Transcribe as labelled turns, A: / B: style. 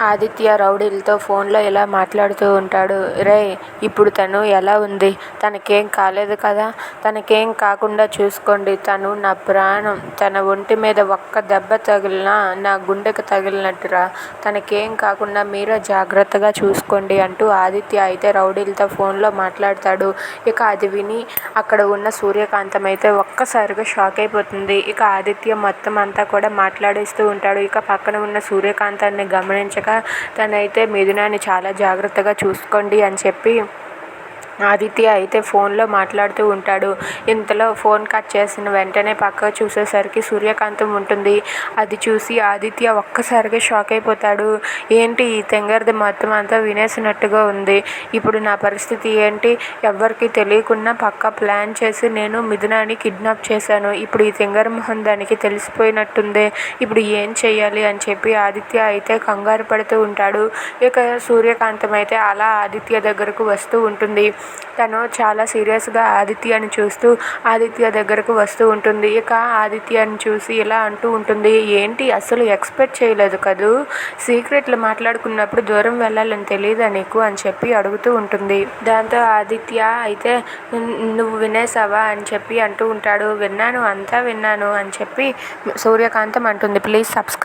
A: ఆదిత్య రౌడీలతో ఫోన్లో ఇలా మాట్లాడుతూ ఉంటాడు. రేయ్ ఇప్పుడు తను ఎలా ఉంది? తనకేం కాలేదు కదా? తనకేం కాకుండా చూసుకోండి. తను నా ప్రాణం. తన ఒంటి మీద ఒక్క దెబ్బ తగిలినా నా గుండెకు తగిలినట్టురా. తనకేం కాకుండా మీరే జాగ్రత్తగా చూసుకోండి అంటూ ఆదిత్య అయితే రౌడీలతో ఫోన్లో మాట్లాడతాడు. ఇక అది విని అక్కడ ఉన్న సూర్యకాంతం అయితే ఒక్కసారిగా షాక్ అయిపోతుంది. ఇక ఆదిత్య మొత్తం అంతా కూడా మాట్లాడేస్తూ ఉంటాడు. ఇక పక్కన ఉన్న సూర్యకాంతాన్ని గమనించక తనైతే మిథునాన్ని చాలా జాగ్రత్తగా చూసుకోండి అని చెప్పి ఆదిత్య అయితే ఫోన్లో మాట్లాడుతూ ఉంటాడు. ఇంతలో ఫోన్ కట్ చేసిన వెంటనే పక్క చూసేసరికి సూర్యకాంతం ఉంటుంది. అది చూసి ఆదిత్య ఒక్కసారిగా షాక్ అయిపోతాడు. ఏంటి ఈ తెంగరది మొత్తం అంతా వినేసినట్టుగా ఉంది. ఇప్పుడు నా పరిస్థితి ఏంటి? ఎవ్వరికీ తెలియకుండా పక్కా ప్లాన్ చేసి నేను మిథునాని కిడ్నాప్ చేశాను. ఇప్పుడు ఈ తింగర మొహం దానికి తెలిసిపోయినట్టుందే. ఇప్పుడు ఏం చేయాలి అని చెప్పి ఆదిత్య అయితే కంగారు పడుతూ ఉంటాడు. ఇక సూర్యకాంతం అయితే అలా ఆదిత్య దగ్గరకు వస్తూ ఉంటుంది. తను చాలా సీరియస్గా ఆదిత్యని చూస్తూ ఆదిత్య దగ్గరకు వస్తూ ఉంటుంది. ఇక ఆదిత్యని చూసి ఇలా అంటూ ఉంటుంది. ఏంటి అస్సలు ఎక్స్పెక్ట్ చేయలేదు కదూ? సీక్రెట్లు మాట్లాడుకున్నప్పుడు దూరం వెళ్ళాలని తెలియదా నీకు? అని చెప్పి అడుగుతూ ఉంటుంది. దాంతో ఆదిత్య అయితే నువ్వు వినేసావా అని చెప్పి అంటూ ఉంటాడు. విన్నాను అంతా విన్నాను అని చెప్పి సూర్యకాంతం అంటుంది. Please subscribe